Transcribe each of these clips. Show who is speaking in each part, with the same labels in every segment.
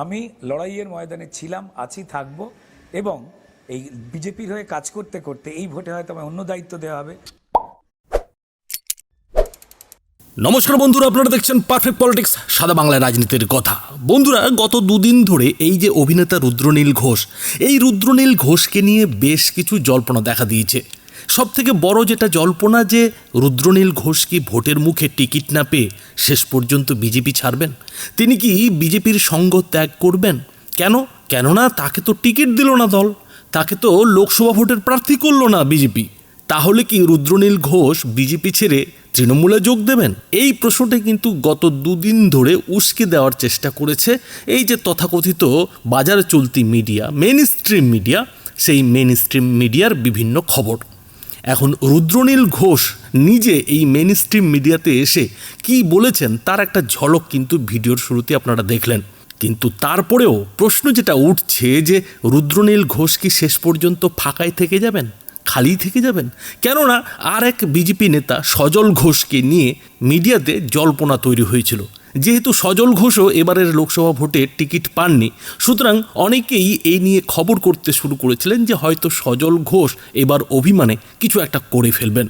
Speaker 1: আমি লড়াইয়ের ময়দানে ছিলাম, আছি, থাকব এবং এই বিজেপির হয়ে কাজ করতে করতে এই ভোটে হয়তো আমায় অন্য দায়িত্ব দেওয়া হবে।
Speaker 2: নমস্কার বন্ধুরা, আপনারা দেখছেন পারফেক্ট পলিটিক্স সাদা বাংলা রাজনীতির কথা। বন্ধুরা, গত দুদিন ধরে এই যে অভিনেতা রুদ্রনীল ঘোষ, এই রুদ্রনীল ঘোষকে নিয়ে বেশ কিছু জল্পনা দেখা দিয়েছে। সব থেকে বড় যেটা জল্পনা যে রুদ্রনীল ঘোষ কি ভোটের মুখে টিকিট না পেয়ে শেষ পর্যন্ত বিজেপি ছাড়বেন? তিনি কি বিজেপির সঙ্গ ত্যাগ করবেন? কেন? কেননা তাকে তো টিকিট দিল না দল। তাকে তো লোকসভা ভোটের প্রার্থী করল না বিজেপি। তাহলে কি রুদ্রনীল ঘোষ বিজেপি ছেড়ে তৃণমূলে যোগ দেবেন? এই প্রশ্নটি কিন্তু গত দুদিন ধরে উস্কে দেওয়ার চেষ্টা করেছে এই যে তথাকথিত বাজার চলতি মিডিয়া মেন স্ট্রিম মিডিয়া সেই মেন স্ট্রিম মিডিয়ার বিভিন্ন খবর। এখন রুদ্রনীল ঘোষ নিজে এই মেন স্ট্রিম মিডিয়াতে এসে কি বলেছেন তার একটা ঝলক কিন্তু ভিডিওর শুরুতে আপনারা দেখলেন। কিন্তু তারপরেও প্রশ্ন যেটা উঠছে যে রুদ্রনীল ঘোষ কি শেষ পর্যন্ত ফাঁকায় থেকে যাবেন? খালি থেকে যাবেন? কেননা আর এক বিজেপি নেতা সজল ঘোষকে নিয়ে মিডিয়াতে জল্পনা তৈরি হয়েছিল। যেহেতু সজল ঘোষও এবারের লোকসভা ভোটে টিকিট পাননি, সুতরাং অনেকেই এই নিয়ে খবর করতে শুরু করেছিলেন যে হয়তো সজল ঘোষ এবার অভিমানে কিছু একটা করে ফেলবেন।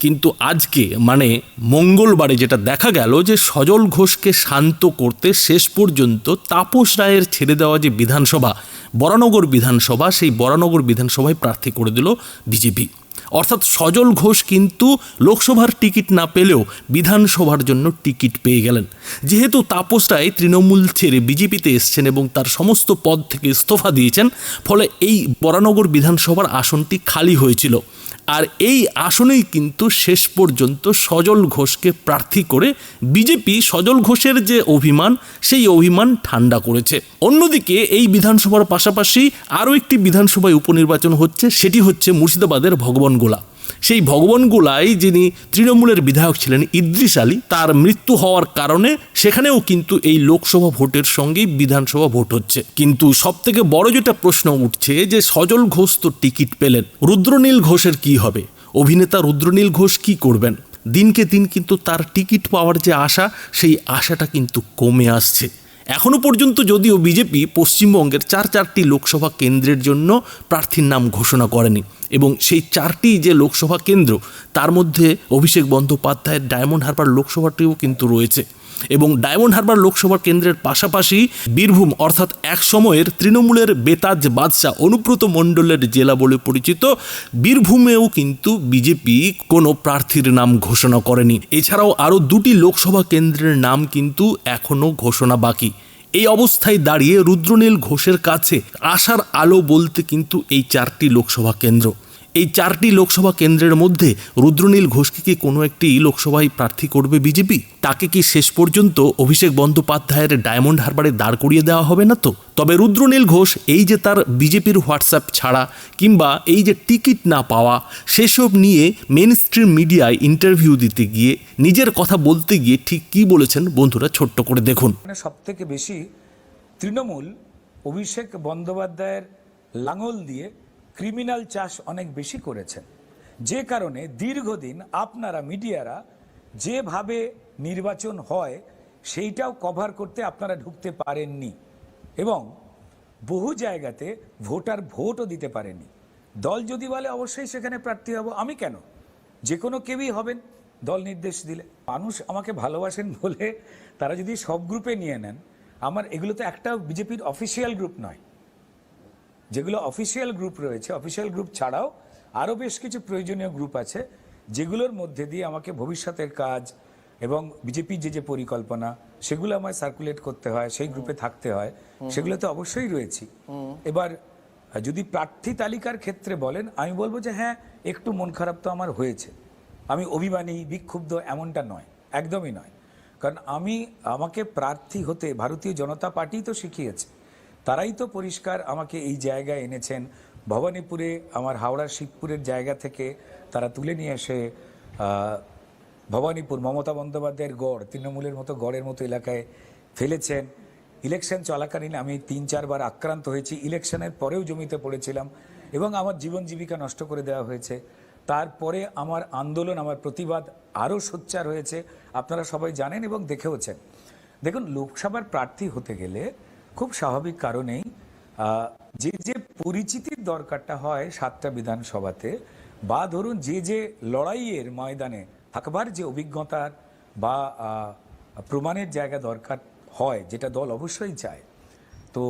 Speaker 2: কিন্তু আজকে মানে মঙ্গলবারে যেটা দেখা গেল যে সজল ঘোষকে শান্ত করতে শেষ পর্যন্ত তাপস রায়ের ছেড়ে দেওয়া যে বিধানসভা, বরানগর বিধানসভা, সেই বরানগর বিধানসভায় প্রার্থী করে দিল বিজেপি। অর্থাৎ সজল ঘোষ কিন্তু লোকসভার টিকিট না পেলেও বিধানসভার জন্য টিকিট পেয়ে গেলেন। যেহেতু তাপস রায় তৃণমূল ছেড়ে বিজেপিতে এসছেন এবং তার সমস্ত পদ থেকে ইস্তফা দিয়েছেন, ফলে এই বরানগর বিধানসভার আসনটি খালি হয়েছিল। আর এই আসনেই কিন্তু শেষ পর্যন্ত সজল ঘোষকে প্রার্থী করে বিজেপি সজল ঘোষের যে অভিমান, সেই অভিমান ঠান্ডা করেছে। অন্যদিকে এই বিধানসভার পাশাপাশি আরও একটি বিধানসভায় উপনির্বাচন হচ্ছে, সেটি হচ্ছে মুর্শিদাবাদের ভগবানগোলা। সেই ভগবানগোলায় যিনি তৃণমূলের বিধায়ক ছিলেন ইদ্রিস আলী, তার মৃত্যু হওয়ার কারণে সেখানেও কিন্তু এই লোকসভা ভোটের সঙ্গেই বিধানসভা ভোট হচ্ছে। কিন্তু সব থেকে বড় যেটা প্রশ্ন উঠছে যে সজল ঘোষ তো টিকিট পেলেন, রুদ্রনীল ঘোষের কি হবে? অভিনেতা রুদ্রনীল ঘোষ কি করবেন? দিনকে দিন কিন্তু তার টিকিট পাওয়ার যে আশা, সেই আশাটা কিন্তু কমে আসছে। এখনও পর্যন্ত যদিও বিজেপি পশ্চিমবঙ্গের চার চারটি লোকসভা কেন্দ্রের জন্য প্রার্থীর নাম ঘোষণা করেনি এবং সেই চারটি যে লোকসভা কেন্দ্র, তার মধ্যে অভিষেক বন্দ্যোপাধ্যায়ের ডায়মন্ড হারবার লোকসভাটিও কিন্তু রয়েছে। এবং ডায়মন্ড হারবার লোকসভা কেন্দ্রের পাশাপাশি বীরভূম অর্থাৎ এক সময়ের তৃণমূলের বেতাজ বাদশাহ অনুব্রত মণ্ডলের জেলা বলে পরিচিত, বীরভূমেও কিন্তু বিজেপি কোনো প্রার্থীর নাম ঘোষণা করেনি। এছাড়াও আরও দুটি লোকসভা কেন্দ্রের নাম কিন্তু এখনও ঘোষণা বাকি। এই অবস্থায় দাঁড়িয়ে রুদ্রনীল ঘোষের কাছে আশার আলো বলতে কিন্তু এই চারটি লোকসভা কেন্দ্র। এই চারটি লোকসভা কেন্দ্রের মধ্যে রুদ্রনীল ঘোষকে কি কোনো একটি লোকসভায় প্রার্থী করবে বিজেপি? তাকে কি শেষ পর্যন্ত অভিষেক বন্দ্যোপাধ্যায়ের ডায়মন্ড হারবারে দাঁড় করিয়ে দেওয়া হবে না তো? তবে রুদ্রনীল ঘোষ এই যে তার বিজেপির হোয়াটসঅ্যাপ ছাড়া কিংবা এই যে টিকিট না পাওয়া, সেসব নিয়ে মেন স্ট্রিম মিডিয়ায় ইন্টারভিউ দিতে গিয়ে, নিজের কথা বলতে গিয়ে ঠিক কী বলেছেন বন্ধুরা ছোট্ট করে দেখুন।
Speaker 1: মানে সব থেকে বেশি তৃণমূল অভিষেক বন্দ্যোপাধ্যায়ের লাঙল দিয়ে ক্রিমিনাল চাষ অনেক বেশি করেছেন। যে কারণে দীর্ঘদিন আপনারা মিডিয়ারা যেভাবে নির্বাচন হয়, সেইটাও কভার করতে আপনারা ঢুকতে পারেননি এবং বহু জায়গাতে ভোটার ভোটও দিতে পারেনি দল যদি বলে, অবশ্যই সেখানে প্রার্থী হব। আমি কেন? যে কোনো কেউই হবেন, দল নির্দেশ দিলে। মানুষ আমাকে ভালোবাসেন বলে তারা যদি সব গ্রুপে নিয়ে নেন, আমার এগুলো তো একটা বিজেপির অফিসিয়াল গ্রুপ নয়। যেগুলো অফিসিয়াল গ্রুপ রয়েছে অফিসিয়াল গ্রুপ ছাড়াও আরও বেশ কিছু প্রয়োজনীয় গ্রুপ আছে যেগুলোর মধ্যে দিয়ে আমাকে ভবিষ্যতের কাজ এবং বিজেপির যে যে পরিকল্পনা সেগুলো আমায় সার্কুলেট করতে হয় সেই গ্রুপে থাকতে হয় সেগুলো তো অবশ্যই রয়েছি। এবার যদি প্রার্থী তালিকার ক্ষেত্রে বলেন আমি বলব যে হ্যাঁ একটু মন খারাপ তো আমার হয়েছে। আমি অভিমানী বিক্ষুব্ধ এমনটা নয় একদমই নয়। কারণ আমি আমাকে প্রার্থী হতে ভারতীয় জনতা পার্টি তো শিখিয়েছে। তারাই তো পরিষ্কার আমাকে এই জায়গায় এনেছেন। ভবানীপুরে, আমার হাওড়ার শিবপুরের জায়গা থেকে তারা তুলে নিয়ে এসে ভবানীপুর মমতা বন্দ্যোপাধ্যায়ের গড়, তৃণমূলের মতো গড়ের মতো এলাকায় ফেলেছেন। ইলেকশন চলাকালীন আমি তিন, চারবার আক্রান্ত হয়েছি। ইলেকশনের পরেও জমিতে পড়েছিলাম এবং আমার জীবন জীবিকা নষ্ট করে দেওয়া হয়েছে। তারপরে আমার আন্দোলন, আমার প্রতিবাদ আরও সোচ্চার হয়েছে। আপনারা সবাই জানেন এবং দেখেওছেন। দেখুন, লোকসভার প্রার্থী হতে গেলে খুব স্বাভাবিক কারণেই যে যে পরিচিতির দরকারটা হয় সাতটা বিধানসভাতে, বা ধরুন যে যে লড়াইয়ের ময়দানে থাকবার যে অভিজ্ঞতার বা প্রমাণের জায়গা দরকার হয়, যেটা দল অবশ্যই চায়, তো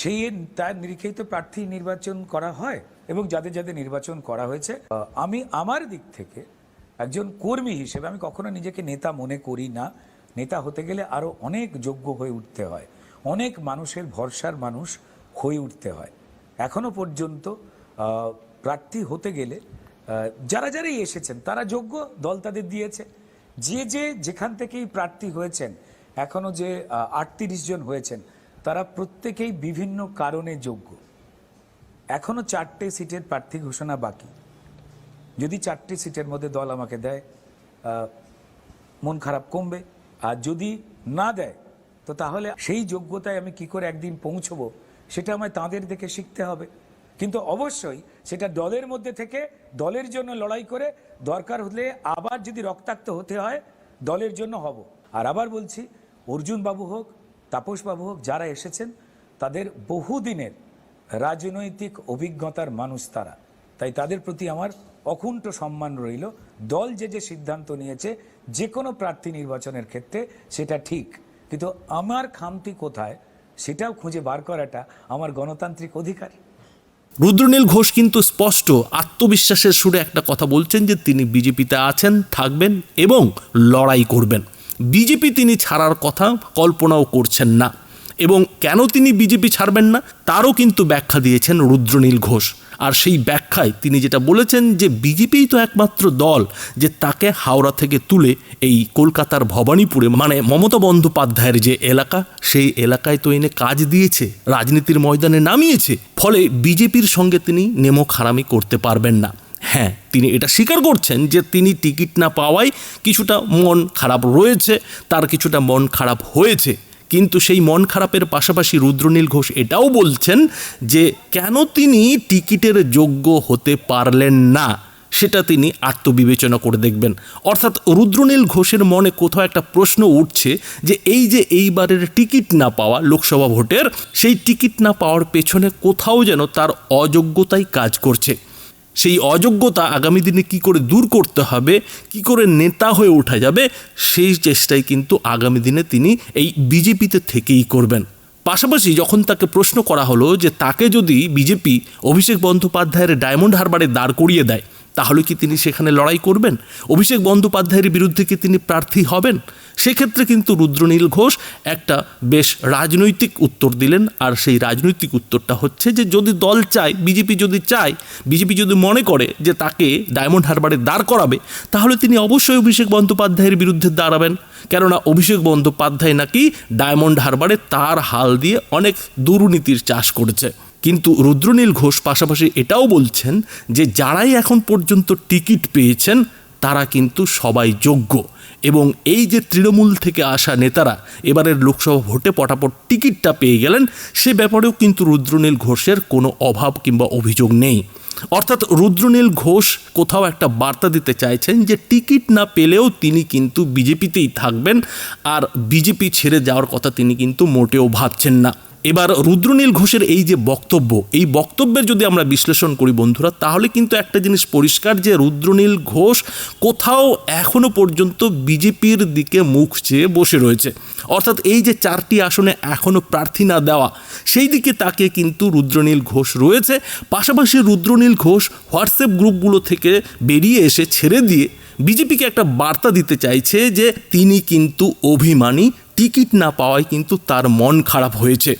Speaker 1: সেই তার নিরীক্ষিত প্রার্থী নির্বাচন করা হয় এবং যাদের যাদের নির্বাচন করা হয়েছে আমি আমার দিক থেকে একজন কর্মী হিসেবে আমি কখনো নিজেকে নেতা মনে করি না। নেতা হতে গেলে আরও অনেক যোগ্য হয়ে উঠতে হয়। অনেক মানুষের ভরসার মানুষ হয়ে উঠতে হয়। এখনও পর্যন্ত প্রার্থী হতে গেলে যারা যারাই এসেছেন, তারা যোগ্য দল তাদের দিয়েছে। যে যে যেখান থেকেই প্রার্থী হয়েছেন, এখনও যে আটত্রিশ জন হয়েছেন, তারা প্রত্যেকেই বিভিন্ন কারণে যোগ্য। এখনও চারটে সিটের প্রার্থী ঘোষণা বাকি। যদি চারটে সিটের মধ্যে দল আমাকে দেয় মন খারাপ কমবে। আর যদি না দেয় তো তাহলে সেই যোগ্যতায় আমি কি করে একদিন পৌঁছবো, সেটা আমায় তাঁদের দেখে শিখতে হবে। কিন্তু অবশ্যই সেটা দলের মধ্যে থেকে দলের জন্য লড়াই করে দরকার হলে আবার যদি রক্তাক্ত হতে হয়, দলের জন্য হব। আর আবার বলছি অর্জুন বাবু হোক তাপস বাবু হোক, যারা এসেছেন, তাদের বহুদিনের রাজনৈতিক অভিজ্ঞতার মানুষ তারা। তাই তাদের প্রতি আমার অকুণ্ঠ সম্মান রইল। দল যে যে সিদ্ধান্ত নিয়েছে, যে কোনো প্রার্থী নির্বাচনের ক্ষেত্রে সেটা ঠিক। কিন্তু আমার খামতি কোথায়? সেটাও খুঁজে বার করাটা আমার গণতান্ত্রিক অধিকার।
Speaker 2: রুদ্রনীল ঘোষ কিন্তু স্পষ্ট আত্মবিশ্বাসের সুরে একটা কথা বলছেন যে তিনি বিজেপিতে আছেন, থাকবেন এবং লড়াই করবেন। বিজেপি তিনি ছাড়ার কথা কল্পনাও করছেন না। এবং কেন তিনি বিজেপি ছাড়বেন না, তারও কিন্তু ব্যাখ্যা দিয়েছেন রুদ্রনীল ঘোষ। আর সেই ব্যাখ্যায় তিনি যেটা বলেছেন যে, বিজেপিই তো একমাত্র দল যে তাকে হাওড়া থেকে তুলে এই কলকাতার ভবানীপুরে মানে মমতা বন্দ্যোপাধ্যায়ের যে এলাকা, সেই এলাকায় তো এনে কাজ দিয়েছে, রাজনীতির ময়দানে নামিয়েছে। ফলে বিজেপির সঙ্গে তিনি নেমো খারামি করতে পারবেন না। হ্যাঁ তিনি এটা স্বীকার করছেন যে, তিনি টিকিট না পাওয়ায় কিছুটা মন খারাপ রয়েছে, তার কিছুটা মন খারাপ হয়েছে। কিন্তু সেই মন খারাপের পাশাপাশি রুদ্রনীল ঘোষ এটাও বলছেন যে কেন তিনি টিকিটের যোগ্য হতে পারলেন না, সেটা তিনি আত্মবিবেচনা করে দেখবেন। অর্থাৎ রুদ্রনীল ঘোষের মনে কোথাও একটা প্রশ্ন উঠছে যে এই যে এইবারের টিকিট না পাওয়া লোকসভা ভোটের, সেই টিকিট না পাওয়ার পেছনে কোথাও যেন তার অযোগ্যতাই কাজ করছে। সেই অযোগ্যতা আগামী দিনে কি করে দূর করতে হবে, কি করে নেতা হয়ে ওঠা যাবে, সেই চেষ্টাই কিন্তু আগামী দিনে তিনি এই বিজেপিতে থেকেই করবেন। পাশাপাশি যখন তাকে প্রশ্ন করা হলো যে তাকে যদি বিজেপি অভিষেক বন্দ্যোপাধ্যায়ের ডায়মন্ড হারবারে দাঁড় করিয়ে দেয় তাহলে কি তিনি সেখানে লড়াই করবেন? অভিষেক বন্দ্যোপাধ্যায়ের বিরুদ্ধে কি তিনি প্রার্থী হবেন? সেক্ষেত্রে কিন্তু রুদ্রনীল ঘোষ একটা বেশ রাজনৈতিক উত্তর দিলেন, আর সেই রাজনৈতিক উত্তরটা হচ্ছে যে যদি দল চায়, বিজেপি যদি চায়, বিজেপি যদি মনে করে যে তাকে ডায়মন্ড হারবারে দাঁড় করাবে, তাহলে তিনি অবশ্যই অভিষেক বন্দ্যোপাধ্যায়ের বিরুদ্ধে দাঁড়াবেন। কেননা অভিষেক বন্দ্যোপাধ্যায় নাকি ডায়মন্ড হারবারে তার হাল দিয়ে অনেক দুর্নীতির চাষ করেছে। কিন্তু রুদ্রনীল ঘোষ পাশাপাশি এটাও বলছেন যে যারাই এখন পর্যন্ত টিকিট পেয়েছেন, তারা কিন্তু সবাই যোগ্য। এবং এই যে তৃণমূল থেকে আসা নেতারা এবারের লোকসভা ভোটে পটাপট টিকিটটা পেয়ে গেলেন, সে ব্যাপারেও কিন্তু রুদ্রনীল ঘোষের কোনো অভাব কিংবা অভিযোগ নেই। অর্থাৎ রুদ্রনীল ঘোষ কোথাও একটা বার্তা দিতে চাইছেন যে টিকিট না পেলেও তিনি কিন্তু বিজেপিতেই থাকবেন, আর বিজেপি ছেড়ে যাওয়ার কথা তিনি কিন্তু মোটেও ভাবছেন না। এবার রুদ্রনীল ঘোষের এই যে বক্তব্য, এই বক্তব্যের যদি আমরা বিশ্লেষণ করি বন্ধুরা, তাহলে কিন্তু একটা জিনিস পরিষ্কার যে রুদ্রনীল ঘোষ কোথাও এখনও পর্যন্ত বিজেপির দিকে মুখ চেয়ে বসে রয়েছে। অর্থাৎ এই যে চারটি আসনে এখনও প্রার্থী না দেওয়া, সেই দিকে তাকে কিন্তু রুদ্রনীল ঘোষ রয়েছে। পাশাপাশি রুদ্রনীল ঘোষ হোয়াটসঅ্যাপ গ্রুপগুলো থেকে বেরিয়ে এসে ছেড়ে দিয়ে বিজেপিকে একটা বার্তা দিতে চাইছে যে, তিনি কিন্তু অভিমানী, টিকিট না পাওয়ায় কিন্তু তার মন খারাপ হয়েছে।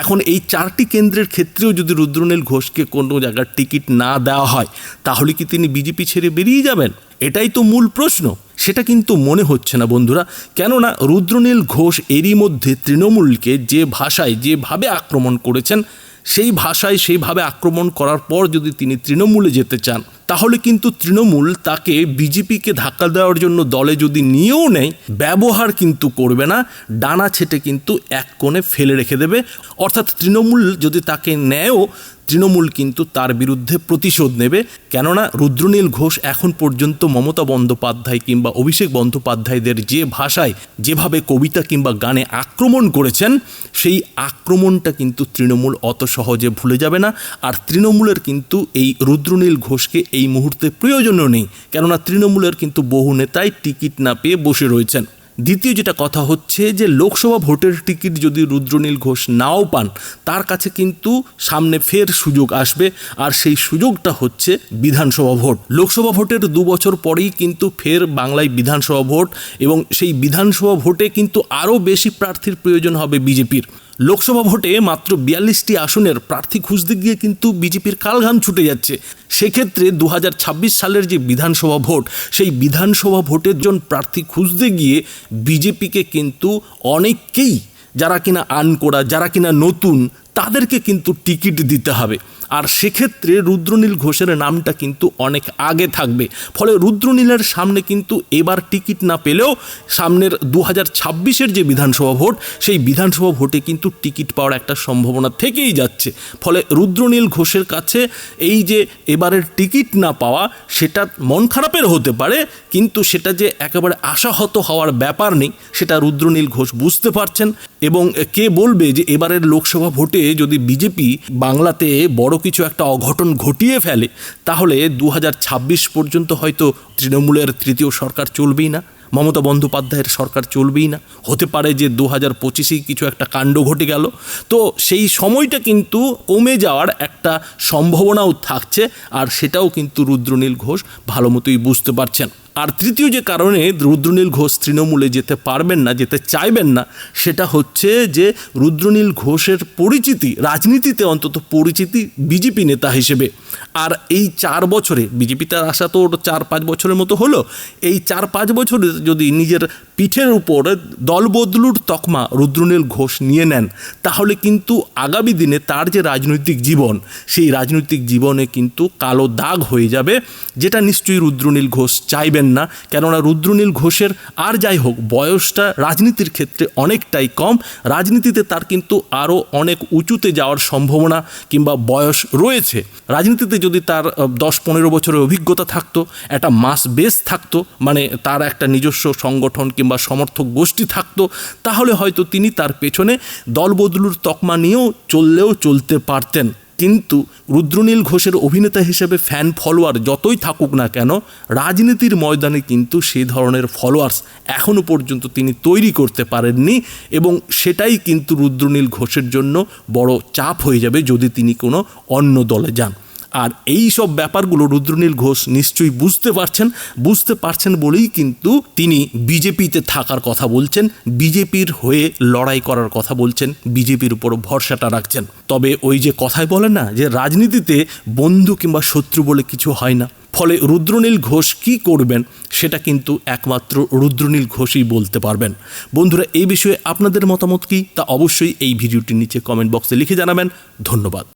Speaker 2: এখন এই চারটি কেন্দ্রের ক্ষেত্রেও যদি রুদ্রনীল ঘোষকে কোনো জায়গার টিকিট না দেওয়া হয়, তাহলে কি তিনি বিজেপি ছেড়ে বেরিয়ে যাবেন? এটাই তো মূল প্রশ্ন। সেটা কিন্তু মনে হচ্ছে না বন্ধুরা। কেননা রুদ্রনীল ঘোষ এরই মধ্যে তৃণমূলকে যে ভাষায়, যেভাবে আক্রমণ করেছেন সেই ভাষায় সেইভাবে আক্রমণ করার পর যদি তিনি তৃণমূলে যেতে চান, তাহলে কিন্তু তৃণমূল তাকে বিজেপিকে ধাক্কা দেওয়ার জন্য দলে যদি নিয়েও নেয়, ব্যবহার কিন্তু করবে না, ডানা ছেটে কিন্তু এক কোণে ফেলে রেখে দেবে। অর্থাৎ তৃণমূল যদি তাকে নেয়ও তৃণমূল কিন্তু তার বিরুদ্ধে প্রতিশোধ নেবে। কেননা রুদ্রনীল ঘোষ এখন পর্যন্ত মমতা বন্দ্যোপাধ্যায় কিংবা অভিষেক বন্দ্যোপাধ্যায়দের যে ভাষায়, যেভাবে কবিতা কিংবা গানে আক্রমণ করেছেন, সেই আক্রমণটা কিন্তু তৃণমূল অত সহজে ভুলে যাবে না। আর তৃণমূলের কিন্তু এই রুদ্রনীল ঘোষকে এই মুহূর্তে প্রয়োজনও নেই। কেননা তৃণমূলের কিন্তু বহু নেতাই টিকিট না পেয়ে বসে রয়েছেন। দ্বিতীয় যেটা কথা হচ্ছে যে লোকসভা ভোটের টিকিট যদি রুদ্রনীল ঘোষ নাও পান, তার কাছে কিন্তু সামনে ফের সুযোগ আসবে। আর সেই সুযোগটা হচ্ছে বিধানসভা ভোট। লোকসভা ভোটের দু বছর পরেই কিন্তু ফের বাংলায় বিধানসভা ভোট এবং সেই বিধানসভা ভোটে কিন্তু আরও বেশি প্রার্থীর প্রয়োজন হবে বিজেপির। লোকসভা ভোটে মাত্র বিয়াল্লিশটি আসনের প্রার্থী খুঁজতে গিয়ে কিন্তু বিজেপির কালঘাম ছুটে যাচ্ছে। সেক্ষেত্রে দু হাজার ছাব্বিশ সালের যে বিধানসভা ভোট, সেই বিধানসভা ভোটের জন প্রার্থী খুঁজতে গিয়ে বিজেপিকে কিন্তু অনেককেই, যারা কিনা আনকোড়া, যারা কিনা নতুন, তাদেরকে কিন্তু টিকিট দিতে হবে। আর সেক্ষেত্রে রুদ্রনীল ঘোষের নামটা কিন্তু অনেক আগে থাকবে। ফলে রুদ্রনীলের সামনে কিন্তু এবার টিকিট না পেলেও সামনের দু হাজার যে বিধানসভা ভোট, সেই বিধানসভা ভোটে কিন্তু টিকিট পাওয়ার একটা সম্ভাবনা থেকেই যাচ্ছে। ফলে রুদ্রনীল ঘোষের কাছে এই যে এবারের টিকিট না পাওয়া, সেটা মন খারাপের হতে পারে, কিন্তু সেটা যে একেবারে আশাহত হওয়ার ব্যাপার নেই, সেটা রুদ্রনীল ঘোষ বুঝতে পারছেন। এবং কে বলবে যে এবারের লোকসভা ভোটে যদি বিজেপি বাংলাতে বড় কিছু একটা অঘটন ঘটিয়ে ফেলে, তাহলে দু হাজার ছাব্বিশ পর্যন্ত হয়তো তৃণমূলের তৃতীয় সরকার চলবেই না, মমতা বন্দ্যোপাধ্যায়ের সরকার চলবেই না। হতে পারে যে দু হাজার পঁচিশেই কিছু একটা কাণ্ড ঘটে গেল। তো সেই সময়টা কিন্তু কমে যাওয়ার একটা সম্ভাবনাও থাকছে, আর সেটাও কিন্তু রুদ্রনীল ঘোষ ভালো মতোই বুঝতে পারছেন। আর তৃতীয় যে কারণে রুদ্রনীল ঘোষ তৃণমূলে যেতে পারবেন না, যেতে চাইবেন না, সেটা হচ্ছে যে রুদ্রনীল ঘোষের পরিচিতি, রাজনীতিতে অন্তত পরিচিতি বিজেপি নেতা হিসেবে। আর এই চার বছরে বিজেপিতে আসা তো চার পাঁচ বছরের মতো হলো, এই চার পাঁচ বছরে যদি নিজের পিঠের উপর দলবদলুর তকমা রুদ্রনীল ঘোষ নিয়ে নেন, তাহলে কিন্তু আগামী দিনে তার যে রাজনৈতিক জীবন, সেই রাজনৈতিক জীবনে কিন্তু কালো দাগ হয়ে যাবে, যেটা নিশ্চয়ই রুদ্রনীল ঘোষ চাইবেন না। কেননা রুদ্রনীল ঘোষের আর যাই হোক, বয়সটা রাজনীতির ক্ষেত্রে অনেকটাই কম। রাজনীতিতে তার কিন্তু আরও অনেক উঁচুতে যাওয়ার সম্ভাবনা কিংবা বয়স রয়েছে। রাজনীতিতে যদি তার দশ পনেরো বছরের অভিজ্ঞতা থাকতো, একটা মাস বেস থাকতো মানে তার একটা নিজস্ব সংগঠন কিংবা সমর্থক গোষ্ঠী থাকতো, তাহলে হয়তো তিনি তার পেছনে দলবদলুর তকমা নিয়েও চললেও চলতে পারতেন। কিন্তু রুদ্রনীল ঘোষের অভিনেতা হিসেবে ফ্যান ফলোয়ার যতই থাকুক না কেন, রাজনীতির ময়দানে কিন্তু সেই ধরনের ফলোয়ার্স এখনও পর্যন্ত তিনি তৈরি করতে পারেননি এবং সেটাই কিন্তু রুদ্রনীল ঘোষের জন্য বড় চাপ হয়ে যাবে যদি তিনি কোনো অন্য দলে যান। আর এই সব ব্যাপারগুলো রুদ্রনীল ঘোষ নিশ্চয়ই বুঝতে পারছেন বুঝতে পারছেন বলেই কিন্তু তিনি বিজেপিতে থাকার কথা বলছেন, বিজেপির হয়ে লড়াই করার কথা বলছেন, বিজেপির উপর ভরসাটা রাখছেন। তবে ওই যে কথায় বলে না, যে রাজনীতিতে বন্ধু কিংবা শত্রু বলে কিছু হয় না। ফলে রুদ্রনীল ঘোষ কি করবেন, সেটা কিন্তু একমাত্র রুদ্রনীল ঘোষই বলতে পারবেন। বন্ধুরা, এই বিষয়ে আপনাদের মতামত কি? তা অবশ্যই এই ভিডিওটির নিচে কমেন্ট বক্সে লিখে জানাবেন। ধন্যবাদ।